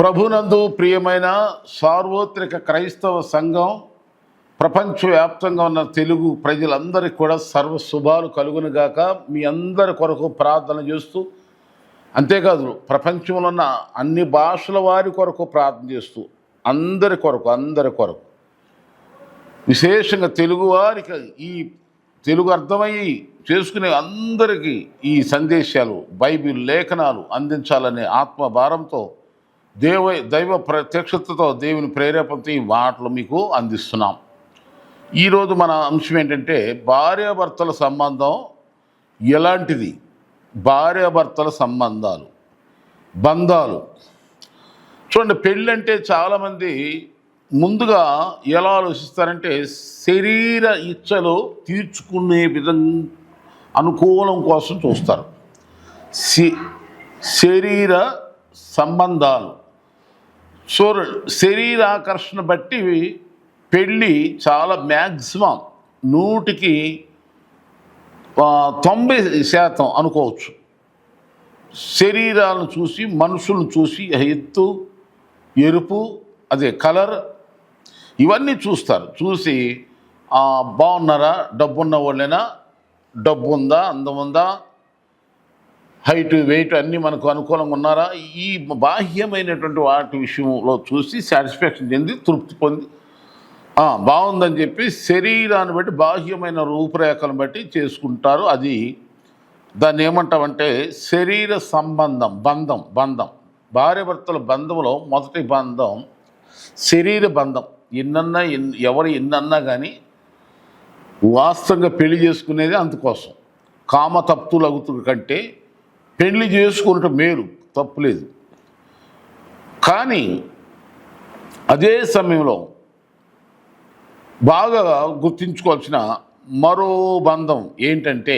ప్రభునందు ప్రియమైన సార్వత్రిక క్రైస్తవ సంఘం ప్రపంచవ్యాప్తంగా ఉన్న తెలుగు ప్రజలందరికీ కూడా సర్వ శుభాలు కలుగునుగాక. మీ అందరి కొరకు ప్రార్థన చేస్తూ అంతేకాదు ప్రపంచంలో ఉన్న అన్ని భాషల వారి కొరకు ప్రార్థన చేస్తూ అందరి కొరకు అందరి కొరకు. విశేషంగా తెలుగు వారికి ఈ తెలుగు అర్థమయ్యి చేసుకునే అందరికీ ఈ సందేశాలు బైబిల్ లేఖనాలు అందించాలనే ఆత్మభారంతో దేవ దైవ ప్రత్యక్షతతో దేవుని ప్రేరేపణతో ఈ మాటలు మీకు అందిస్తున్నాం. ఈరోజు మన అంశం ఏంటంటే భార్యాభర్తల సంబంధం ఎలాంటిది? భార్యాభర్తల సంబంధాలు బంధాలు. చూడండి పెళ్ళి అంటే చాలామంది ముందుగా ఎలా ఆలోచిస్తారంటే శరీర ఇచ్చలు తీర్చుకునే విధంగా అనుకూలం కోసం చూస్తారు. శరీర సంబంధాలు. సో శరీరాకర్షణ బట్టి పెళ్ళి చాలా మ్యాక్సిమం నూటికి తొంభై శాతం అనుకోవచ్చు. శరీరాలను చూసి మనుషులను చూసి ఎత్తు ఎరుపు అదే కలర్ ఇవన్నీ చూస్తారు. చూసి బాగున్నారా? డబ్బున్న వాళ్ళైనా? డబ్బు ఉందా అందం ఉందా హైట్ వెయిట్ అన్నీ మనకు అనుకూలంగా ఉన్నారా? ఈ బాహ్యమైనటువంటి వాటి విషయంలో చూసి సాటిస్ఫాక్షన్ చెంది తృప్తి పొంది బాగుందని చెప్పి శరీరాన్ని బట్టి బాహ్యమైన రూపురేఖలను బట్టి చేసుకుంటారు. అది దాన్ని ఏమంటామంటే శరీర సంబంధం బంధం బంధం. భార్యాభర్తల బంధంలో మొదటి బంధం శరీర బంధం. ఎన్నన్నా ఎన్- ఎవరు ఎన్నన్నా కానీ వాస్తవంగా పెళ్ళి చేసుకునేది అందుకోసం. కామ తప్పులగుతు కంటే పెళ్ళి చేసుకున్నట్టు మేలు తప్పులేదు. కానీ అదే సమయంలో బాగా గుర్తించుకోవాల్సిన మరో బంధం ఏంటంటే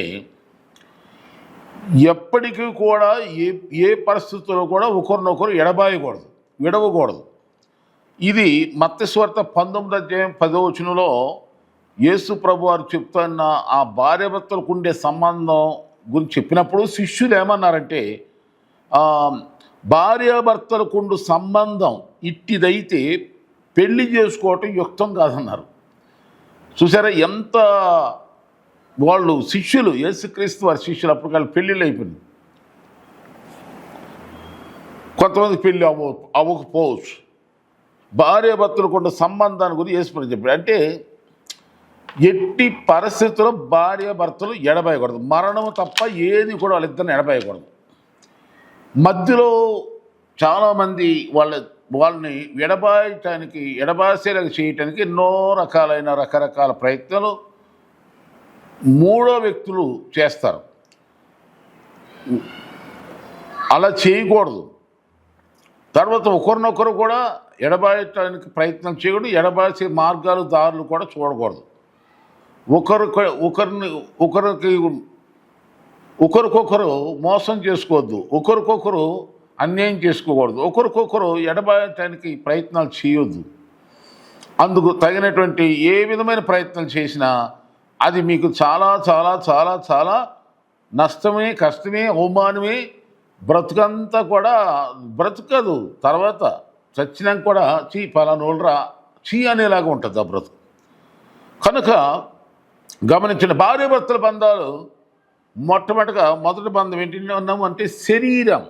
ఎప్పటికీ కూడా ఏ ఏ పరిస్థితుల్లో కూడా ఒకరినొకరు ఎడబాయకూడదు విడవకూడదు. ఇది మత్స్వార్త పంతొమ్మిది అధ్యాయం పదో వచనంలో యేసు ప్రభు వారు చెప్తున్న ఆ భార్యభర్తలకు ఉండే సంబంధం గురించి చెప్పినప్పుడు శిష్యులు ఏమన్నారంటే భార్యాభర్తలకుండు సంబంధం ఇట్టిదైతే పెళ్ళి చేసుకోవటం యుక్తం కాదన్నారు. చూసారా ఎంత వాళ్ళు శిష్యులు యేసుక్రీస్తు వారి శిష్యులు అప్పుడు వాళ్ళు పెళ్ళిళ్ళు అయిపోయింది కొంతమంది పెళ్ళి అవ్వ అవ్వకపోవచ్చు. భార్య సంబంధాన్ని గురించి యేసుప్రభు చెప్పాడు. అంటే ఎట్టి పరిస్థితుల్లో భార్య భర్తలు ఎడబాయకూడదు. మరణం తప్ప ఏది కూడా వాళ్ళిద్దరిని ఎడబాయకూడదు. మధ్యలో చాలామంది వాళ్ళ వాళ్ళని ఎడబాయటానికి ఎడబాసేలాగా చేయటానికి ఎన్నో రకాలైన రకరకాల ప్రయత్నాలు మూడో వ్యక్తులు చేస్తారు. అలా చేయకూడదు. తర్వాత ఒకరినొకరు కూడా ఎడబాయటానికి ప్రయత్నం చేయకూడదు. ఎడబాసే మార్గాలు దారులు కూడా చూడకూడదు. ఒకరు ఒకరిని ఒకరికి ఒకరికొకరు మోసం చేసుకోవద్దు. ఒకరికొకరు అన్యాయం చేసుకోకూడదు. ఒకరికొకరు ఎడబాయటానికి ప్రయత్నాలు చేయొద్దు. అందుకు తగినటువంటి ఏ విధమైన ప్రయత్నం చేసినా అది మీకు చాలా చాలా చాలా చాలా నష్టమే కష్టమే అవమానమే బ్రతుకంతా కూడా బ్రతుకదు. తర్వాత చచ్చినాక కూడా చీ పలానోళ్ళరా చీ అనేలాగా ఉంటుంది ఆ బ్రతుకు. కనుక గమనించిన భార్యాభర్తల బంధాలు మొట్టమొదటిగా మొదటి బంధం ఏంటి ఉన్నాము అంటే శరీరం.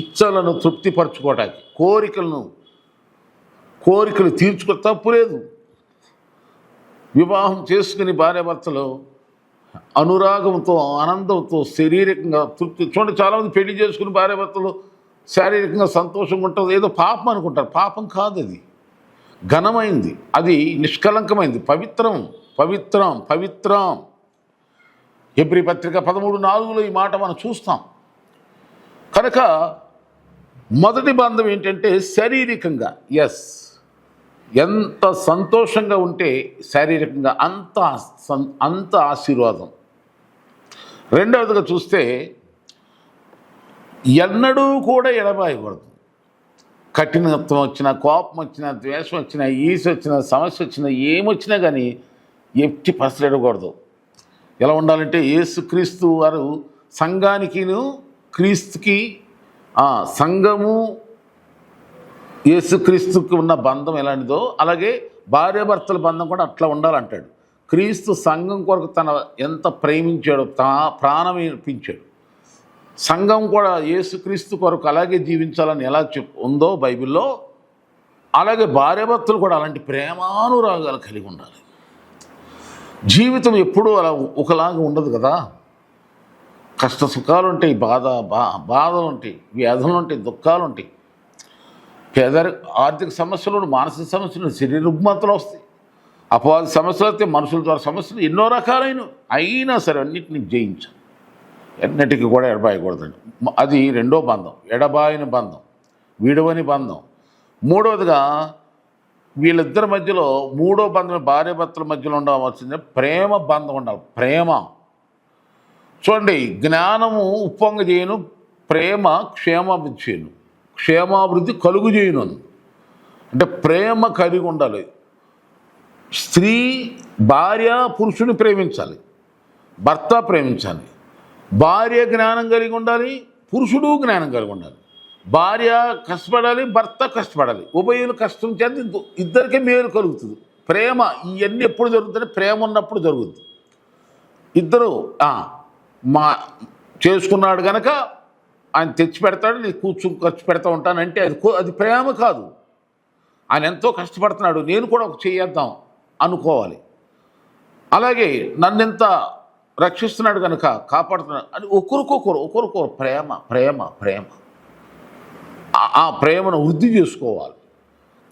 ఇచ్చలను తృప్తిపరచుకోవడానికి కోరికలను కోరికలు తీర్చుకో తప్పు లేదు. వివాహం చేసుకుని భార్యాభర్తలు అనురాగంతో ఆనందంతో శారీరకంగా తృప్తి చూడండి చాలామంది పెళ్ళి చేసుకుని భార్యాభర్తలు శారీరకంగా సంతోషంగా ఉంటుంది ఏదో పాపం అనుకుంటారు. పాపం కాదు అది ఘనమైంది. అది నిష్కలంకమైంది పవిత్రం పవిత్రం పవిత్రం. ఎబ్రి పత్రిక పదమూడు నాలుగులో ఈ మాట మనం చూస్తాం. కనుక మొదటి బంధం ఏంటంటే శారీరకంగా. ఎస్ ఎంత సంతోషంగా ఉంటే శారీరకంగా అంత అంత ఆశీర్వాదం. రెండవదిగా చూస్తే ఎన్నడూ కూడా ఎడబాయకూడదు. కఠినత్వం వచ్చినా కోపం వచ్చినా ద్వేషం వచ్చినా ఈసి వచ్చినా సమస్య వచ్చినా ఏమొచ్చినా కానీ ఎట్టి పరిస్థితి ఎలా ఉండాలంటే ఏసుక్రీస్తు వారు సంఘానికిను క్రీస్తుకి సంఘము యేసుక్రీస్తుకి ఉన్న బంధం ఎలాంటిదో అలాగే భార్యాభర్తల బంధం కూడా అట్లా ఉండాలంటాడు. క్రీస్తు సంఘం కొరకు తన ఎంత ప్రేమించాడో తా ప్రాణం ఇప్పించాడు సంఘం కూడా యేసుక్రీస్తు కొరకు అలాగే జీవించాలని ఎలా చెప్ ఉందో బైబిల్లో అలాగే భార్యభర్తలు కూడా అలాంటి ప్రేమానురాగాలు కలిగి ఉండాలి. జీవితం ఎప్పుడూ అలా ఒకలాగా ఉండదు కదా. కష్ట సుఖాలు ఉంటాయి బాధ బా బాధలు ఉంటాయి వ్యాధులు ఉంటాయి దుఃఖాలు ఉంటాయి. పేదరి ఆర్థిక సమస్యలు మానసిక సమస్యలు శరీర రుగ్మతలు వస్తాయి. అపవాది సమస్యలు వస్తే మనుషుల ద్వారా సమస్యలు ఎన్నో రకాలైన అయినా సరే అన్నిటిని జయించాలి. ఎన్నటికీ కూడా ఎడబాయకూడదండి. అది రెండో బంధం ఎడబాయిన బంధం విడవని బంధం. మూడవదిగా వీళ్ళిద్దరి మధ్యలో మూడో బంధం భార్యాభర్తల మధ్యలో ఉండవలసింది ప్రేమ బంధం ఉండాలి ప్రేమ. చూడండి జ్ఞానము ఉప్పొంగ చేయను ప్రేమ క్షేమాభివృద్ధి చేయను. క్షేమాభివృద్ధి కలుగు చేయను అంటే ప్రేమ కలిగి ఉండాలి. స్త్రీ భార్య పురుషుని ప్రేమించాలి భర్త ప్రేమించాలి. భార్య జ్ఞానం కలిగి ఉండాలి పురుషుడు జ్ఞానం కలిగి ఉండాలి. భార్య కష్టపడాలి భర్త కష్టపడాలి. ఉభయులు కష్టం చేత ఇద్దరికీ మేలు కలుగుతుంది. ప్రేమ ఇవన్నీ ఎప్పుడు జరుగుతుంది ప్రేమ ఉన్నప్పుడు జరుగుతుంది ఇద్దరు మా చేసుకున్నాడు కనుక ఆయన తెచ్చి పెడతాడు నేను కూర్చుని ఖర్చు పెడతా ఉంటానంటే అది అది ప్రేమ కాదు. ఆయన ఎంతో కష్టపడుతున్నాడు నేను కూడా ఒక చేయేద్దాం అనుకోవాలి. అలాగే నన్నెంత రక్షిస్తున్నాడు కనుక కాపాడుతున్నాడు అని ఒకరికొకరు ఒకరికొకరు ప్రేమ ప్రేమ ప్రేమ. ఆ- ప్రేమను వృద్ధి చేసుకోవాలి.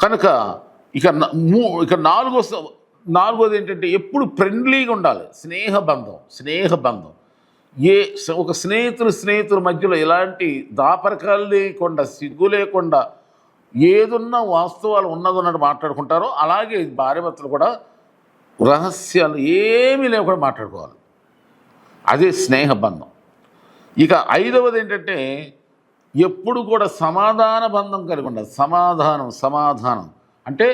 కనుక ఇక మూ- ఇక నాలుగో నాలుగోది ఏంటంటే ఎప్పుడు ఫ్రెండ్లీగా ఉండాలి. స్నేహ బంధం స్నేహ బంధం. ఏ ఒక స్నేహితులు స్నేహితుల మధ్యలో ఎలాంటి దాపరకాలు లేకుండా సిగ్గు లేకుండా ఏదున్నా వాస్తవాలు ఉన్నదన్నట్టు మాట్లాడుకుంటారో అలాగే భార్యభర్తలు కూడా రహస్యాలు ఏమీ లేకుండా మాట్లాడుకోవాలి. అదే స్నేహ బంధం ఇక ఐదవది ఏంటంటే ఎప్పుడు కూడా సమాధాన బంధం కలిగి ఉండాలి. సమాధానం సమాధానం. అంటే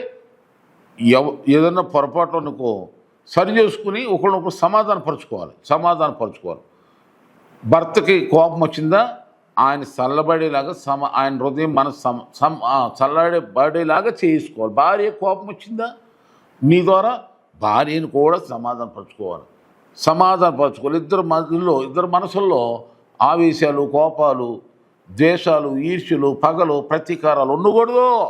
ఎవ ఏదన్నా పొరపాటు అనుకో సరి చేసుకుని ఒకరినొకరు సమాధాన పరుచుకోవాలి. సమాధాన పరుచుకోవాలి. భర్తకి కోపం వచ్చిందా ఆయన చల్లబడేలాగా సమ ఆయన హృదయం మన సమ సమ ఆ, చేసుకోవాలి. భార్య కోపం వచ్చిందా? నీ ద్వారా భార్యను కూడా సమాధాన సమాధానపరచుకోవాలి. సమాధాన ఇద్దరు మధ్యలో ఇద్దరు మనసుల్లో ఆవేశాలు కోపాలు ద్వేషాలు ఈర్ష్యులు పగలు ప్రతీకారాలు ఉండకూడదు.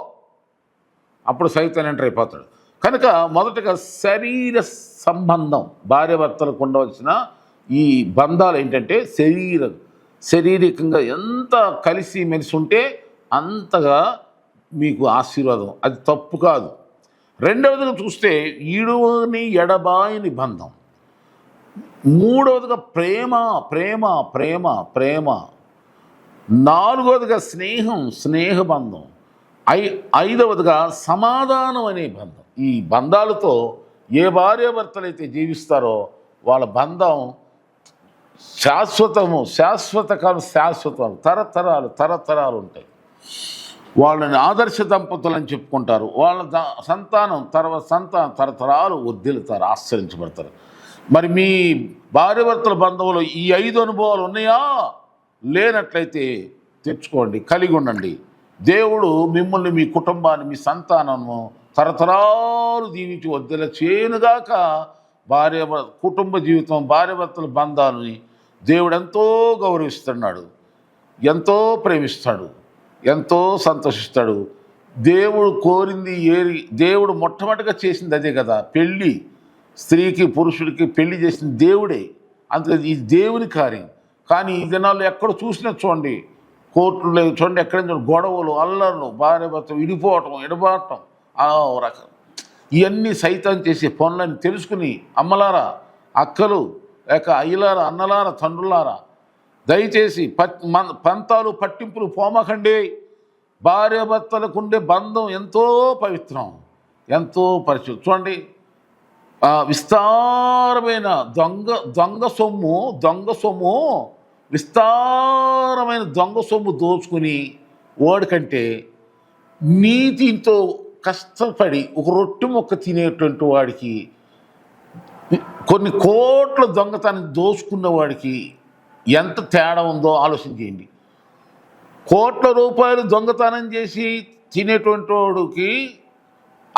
అప్పుడు సైతం ఎంటర్ అయిపోతాడు. కనుక మొదటగా శరీర సంబంధం భార్యాభర్తలకు ఉండవలసిన ఈ బంధాలు ఏంటంటే శరీర. శారీరకంగా ఎంత కలిసి మెలిసి ఉంటే అంతగా మీకు ఆశీర్వాదం. అది తప్పు కాదు. రెండవదిగా చూస్తే ఈడువని ఎడబాయిని బంధం. మూడవదిగా ప్రేమ ప్రేమ ప్రేమ ప్రేమ. నాలుగవదిగా స్నేహం స్నేహబంధం. ఐ ఐదవదిగా సమాధానం అనే బంధం. ఈ బంధాలతో ఏ భార్యాభర్తలైతే జీవిస్తారో వాళ్ళ బంధం శాశ్వతము శాశ్వత కాలం తరతరాలు తరతరాలు ఉంటాయి. వాళ్ళని ఆదర్శ దంపతులు అని చెప్పుకుంటారు. వాళ్ళ సంతానం తర్వాత సంతానం తరతరాలు వర్ధిల్లుతారు ఆశ్చరించబడతారు మరి మీ భార్యభర్తల బంధంలో ఈ ఐదు అనుభవాలు ఉన్నాయా? లేనట్లయితే తెచ్చుకోండి కలిగి ఉండండి. దేవుడు మిమ్మల్ని మీ కుటుంబాన్ని మీ సంతానము తరతరాలు దీవించి వద్దల చేయనుగాక భార్య కుటుంబ జీవితం భార్యభర్తల బంధాలని దేవుడు ఎంతో గౌరవిస్తున్నాడు ఎంతో ప్రేమిస్తాడు ఎంతో సంతోషిస్తాడు. దేవుడు కోరింది ఏరి దేవుడు మొట్టమొదటిగా చేసింది అదే కదా పెళ్ళి. స్త్రీకి పురుషుడికి పెళ్ళి చేసిన దేవుడే. అంతే ఈ దేవుని కార్యం. కానీ ఈ దినాల్లో ఎక్కడ చూసినా చూడండి కోర్టులు చూడండి ఎక్కడ గొడవలు అల్లర్లు భార్య భర్త విడిపోవటం ఎడబాటం ఆ రకం. ఇవన్నీ సైతం చేసే పనులని తెలుసుకుని అమ్మలారా అక్కలు లేక అయ్యలారా అన్నలారా తండ్రులారా దయచేసి పంతాలు పట్టింపులు పోమకండి. భార్యాభర్తలకు ఉండే బంధం ఎంతో పవిత్రం ఎంతో పరిశుద్ధం. చూడండి విస్తారమైన దొంగ దొంగ సొమ్ము దొంగ సొమ్ము విస్తారమైన దొంగ సొమ్ము దోచుకుని వాడికంటే నీతితో కష్టపడి ఒక రొట్టె మొక్క తినేటువంటి వాడికి కొన్ని కోట్ల దొంగతనం దోచుకున్న వాడికి ఎంత తేడా ఉందో ఆలోచన చేయండి. కోట్ల రూపాయలు దొంగతనం చేసి తినేటువంటి వాడికి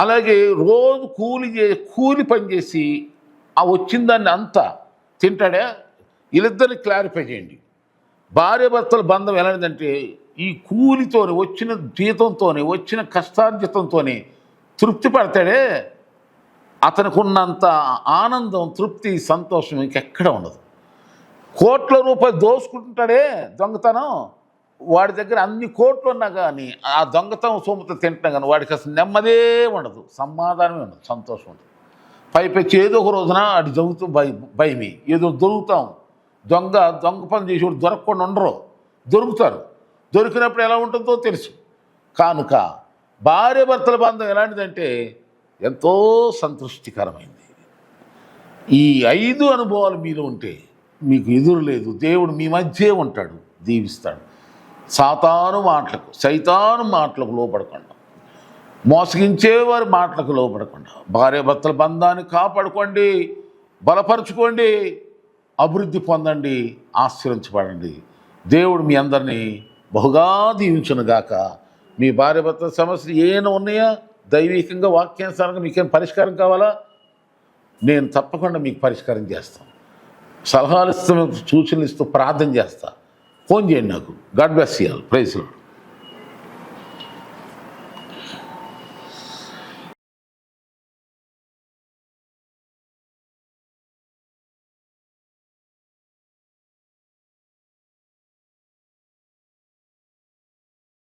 అలాగే రోజు కూలి చే కూలి పని చేసి ఆ వచ్చిన దాన్ని అంతా తింటాడా? వీళ్ళిద్దరిని క్లారిఫై చేయండి. భార్యాభర్తల బంధం ఎలాంటిదంటే ఈ కూలితోని వచ్చిన జీతంతోనే వచ్చిన కష్టార్జితంతోనే తృప్తి పడతాడే? అతనికి ఉన్నంత ఆనందం తృప్తి సంతోషం ఇంకెక్కడ ఉండదు. కోట్ల రూపాయలు దోసుకుంటాడే దొంగతనం? వాడి దగ్గర అన్ని కోట్లు ఉన్నా కానీ ఆ దొంగతనం సొమ్ముతో తింటున్నా కానీ వాడికి అసలు నెమ్మదే ఉండదు. సమాధానమే ఉండదు. సంతోషం ఉండదు. పైపెచ్చి ఏదో ఒక రోజున అటు జరుగుతూ భయ భయమి. ఏదో దొరుకుతాం. దొంగ దొంగ పని చేసేవాడు దొరకకుండా ఉండరు. దొరుకుతారు. దొరికినప్పుడు ఎలా ఉంటుందో తెలుసు. కానుక భార్య భర్తల బంధం ఎలాంటిదంటే ఎంతో సంతృష్టికరమైంది. ఈ ఐదు అనుభవాలు మీలో ఉంటే మీకు ఎదురు లేదు. దేవుడు మీ మధ్యే ఉంటాడు. దీవిస్తాడు. సాతాను మాటలకు సైతాను మాటలకు లోపడకుండా మోసగించేవారి మాటలకు లోపడకుండా భార్య భర్తల బంధాన్ని కాపాడుకోండి బలపరుచుకోండి అభివృద్ధి పొందండి ఆశ్రయించబడండి దేవుడు మీ అందరినీ బహుగా దీవించునుగాక. మీ భార్య భర్తల సమస్యలు ఏమైనా ఉన్నాయా? దైవికంగా వాక్యానుసారంగా మీకేం పరిష్కారం కావాలా? నేను తప్పకుండా మీకు పరిష్కారం చేస్తాను. సలహాలు ఇస్తూ సూచనలు ఇస్తూ ప్రార్థన చేస్తాను ఫోన్ చేయండి నాకు. గాడ్ బ్లెస్ చేయాలి ప్రైజ్లో